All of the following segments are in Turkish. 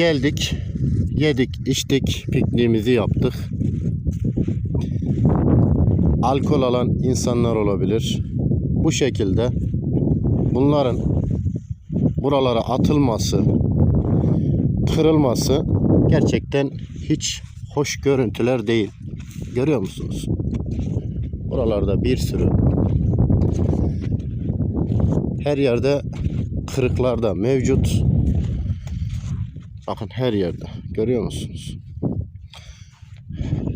geldik, yedik, içtik, pikniğimizi yaptık. Alkol alan insanlar olabilir. Bu şekilde bunların buralara atılması, kırılması gerçekten hiç hoş görüntüler değil. Görüyor musunuz? Buralarda bir sürü her yerde kırıklar da mevcut. Bakın her yerde. Görüyor musunuz?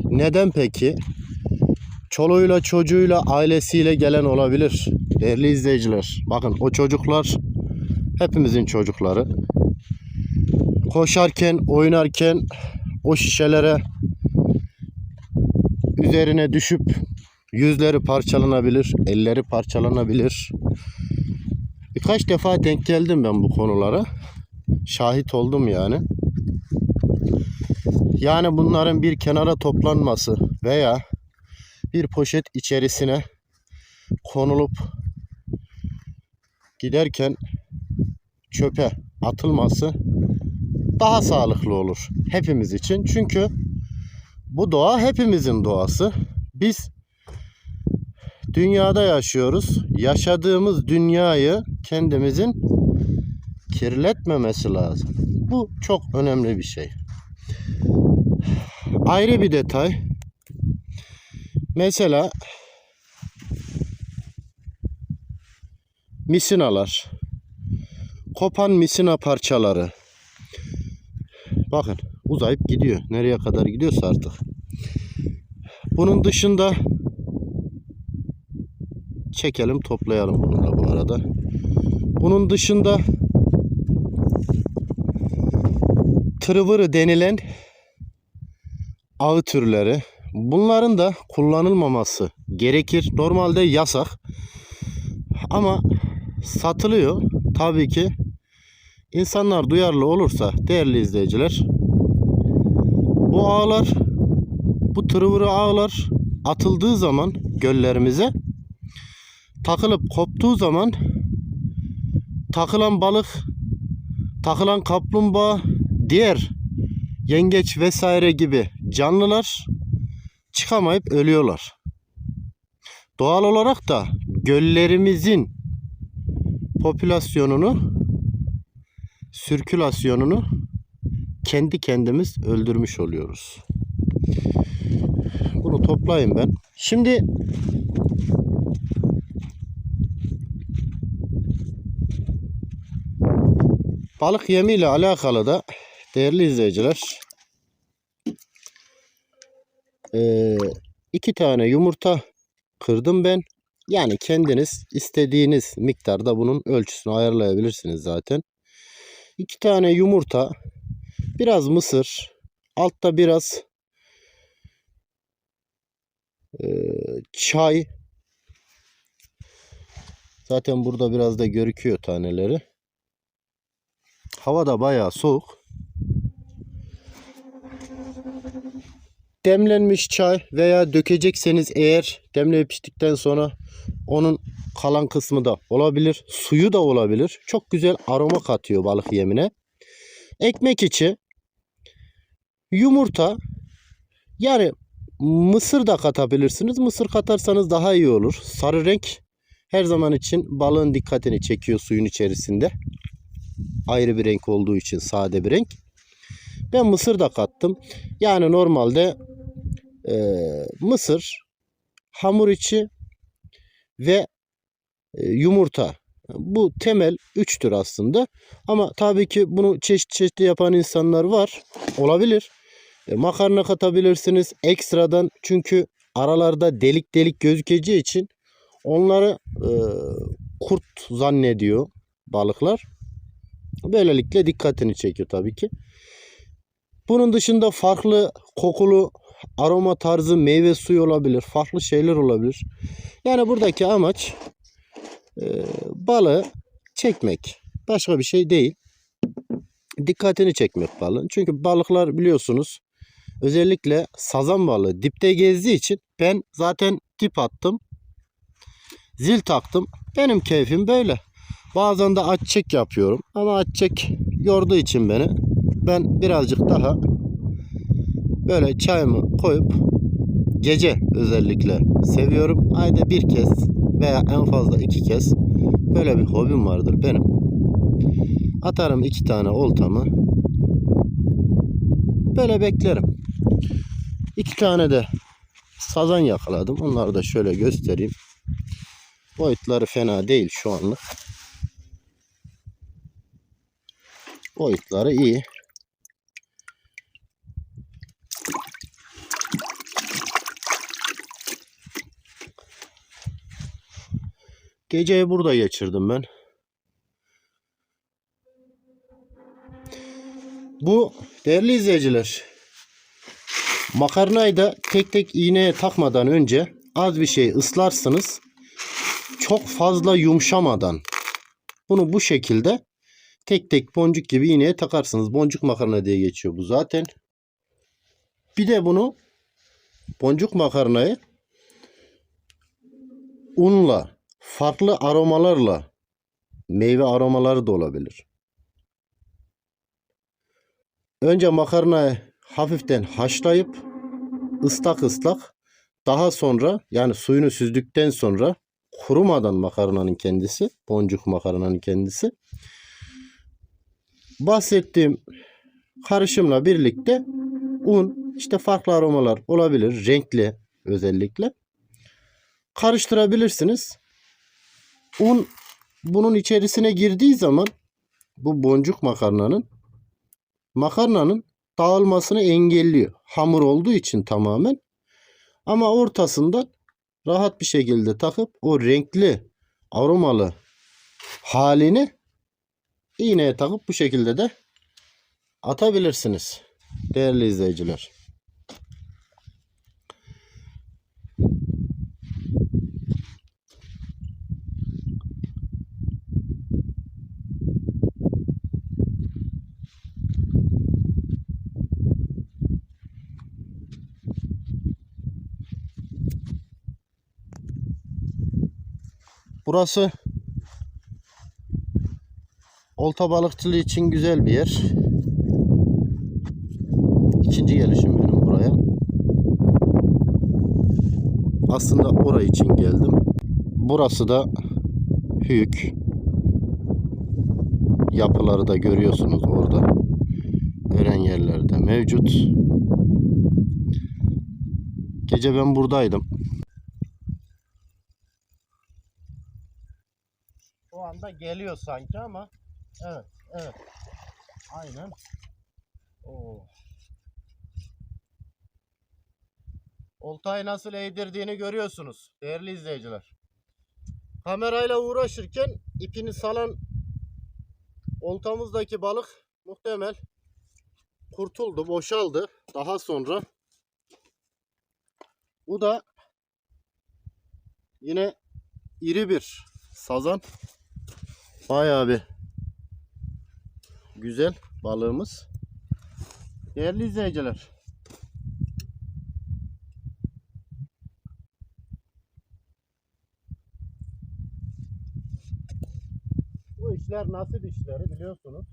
Neden peki? Çoluğuyla, çocuğuyla, ailesiyle gelen olabilir. Değerli izleyiciler. Bakın o çocuklar hepimizin çocukları. Koşarken, oynarken o şişelere üzerine düşüp yüzleri parçalanabilir, elleri parçalanabilir. Birkaç defa denk geldim ben bu konulara. Şahit oldum yani. Yani bunların bir kenara toplanması veya bir poşet içerisine konulup giderken çöpe atılması daha sağlıklı olur hepimiz için. Çünkü bu doğa hepimizin doğası. Biz dünyada yaşıyoruz. Yaşadığımız dünyayı kendimizin kirletmemesi lazım. Bu çok önemli bir şey. Ayrı bir detay. Mesela misinalar. Kopan misina parçaları. Bakın uzayıp gidiyor. Nereye kadar gidiyorsa artık. Bunun dışında çekelim toplayalım bunu da bu arada. Bunun dışında tırvırı denilen ağ türleri bunların da kullanılmaması gerekir. Normalde yasak ama satılıyor. Tabii ki insanlar duyarlı olursa değerli izleyiciler bu ağlar bu tırvırı ağlar atıldığı zaman göllerimize takılıp koptuğu zaman takılan balık, takılan kaplumbağa, diğer yengeç vesaire gibi canlılar çıkamayıp ölüyorlar. Doğal olarak da göllerimizin popülasyonunu, sirkülasyonunu kendi kendimiz öldürmüş oluyoruz. Bunu toplayayım ben. Şimdi Balık yemiyle alakalı da değerli izleyiciler eee, iki tane yumurta kırdım ben. Yani kendiniz istediğiniz miktarda bunun ölçüsünü ayarlayabilirsiniz zaten. İki tane yumurta, biraz mısır, altta biraz eee, çay. Zaten burada biraz da görüküyor taneleri. Hava da bayağı soğuk. Demlenmiş çay veya dökecekseniz eğer demleyip içtikten sonra onun kalan kısmı da olabilir. Suyu da olabilir. Çok güzel aroma katıyor balık yemine. Ekmek içi yumurta yani mısır da katabilirsiniz. Mısır katarsanız daha iyi olur. Sarı renk her zaman için balığın dikkatini çekiyor suyun içerisinde ayrı bir renk olduğu için sade bir renk. Ben mısır da kattım. Yani normalde e, mısır, hamur içi ve e, yumurta. Bu temel üçtür aslında. Ama tabii ki bunu çeşit çeşit yapan insanlar var. Olabilir. E, makarna katabilirsiniz ekstradan. Çünkü aralarda delik delik gözükeceği için onları e, kurt zannediyor balıklar. Böylelikle dikkatini çekiyor tabii ki. Bunun dışında farklı kokulu aroma tarzı meyve suyu olabilir. Farklı şeyler olabilir. Yani buradaki amaç e, balığı çekmek. Başka bir şey değil. Dikkatini çekmek balığın. Çünkü balıklar biliyorsunuz özellikle sazan balığı dipte gezdiği için ben zaten dip attım. Zil taktım. Benim keyfim böyle. Bazen de aç çek yapıyorum. Ama aç çek yorduğu için beni ben birazcık daha böyle çayımı koyup gece özellikle seviyorum. Ayda bir kez veya en fazla iki kez böyle bir hobim vardır benim. Atarım iki tane oltamı. Böyle beklerim. İki tane de sazan yakaladım. Onları da şöyle göstereyim. Boyutları fena değil şu anlık. Boyutları iyi. Geceyi burada geçirdim ben. Bu değerli izleyiciler makarnayı da tek tek iğneye takmadan önce az bir şey ıslarsınız. Çok fazla yumuşamadan bunu bu şekilde tek tek boncuk gibi iğneye takarsınız. Boncuk makarna diye geçiyor bu zaten. Bir de bunu boncuk makarnayı unla, farklı aromalarla, meyve aromaları da olabilir. Önce makarnayı hafiften haşlayıp ıslak ıslak daha sonra yani suyunu süzdükten sonra kurumadan makarnanın kendisi, boncuk makarnanın kendisi bahsettiğim karışımla birlikte un, işte farklı aromalar olabilir, renkli özellikle karıştırabilirsiniz. Un bunun içerisine girdiği zaman bu boncuk makarnanın makarnanın dağılmasını engelliyor. Hamur olduğu için tamamen. Ama ortasında rahat bir şekilde takıp o renkli aromalı halini iğneye takıp bu şekilde de atabilirsiniz. Değerli izleyiciler. Burası olta balıkçılığı için güzel bir yer. İkinci gelişim benim buraya. Aslında oraya için geldim. Burası da Hüyük. Yapıları da görüyorsunuz orada. Ören yerlerde mevcut. Gece ben buradaydım. Anda geliyor sanki ama evet evet aynen Oo. Oltayı nasıl eğdirdiğini görüyorsunuz değerli izleyiciler. Kamerayla uğraşırken ipini salan oltamızdaki balık muhtemel kurtuldu, boşaldı. Daha sonra bu da yine iri bir sazan. Bayağı bir güzel balığımız. Değerli izleyiciler. Bu işler nasip işleri biliyorsunuz.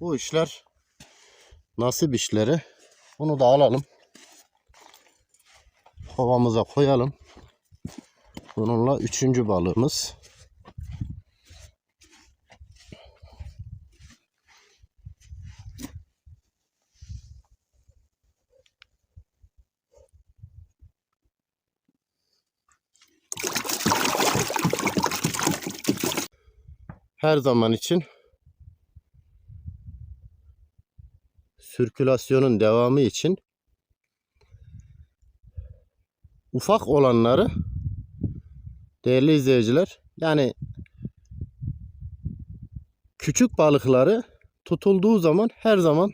Bu işler nasip işleri. Bunu da alalım. Kovamıza koyalım. Bununla üçüncü balığımız. Her zaman için sirkülasyonun devamı için ufak olanları değerli izleyiciler yani küçük balıkları tutulduğu zaman her zaman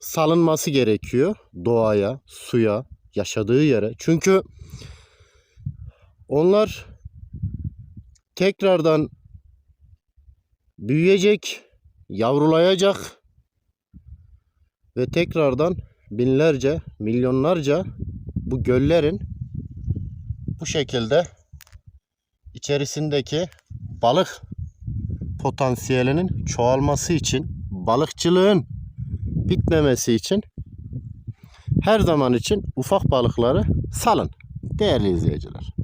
salınması gerekiyor doğaya, suya, yaşadığı yere. Çünkü onlar tekrardan büyüyecek, yavrulayacak ve tekrardan binlerce, milyonlarca bu göllerin bu şekilde içerisindeki balık potansiyelinin çoğalması için, balıkçılığın bitmemesi için her zaman için ufak balıkları salın değerli izleyiciler.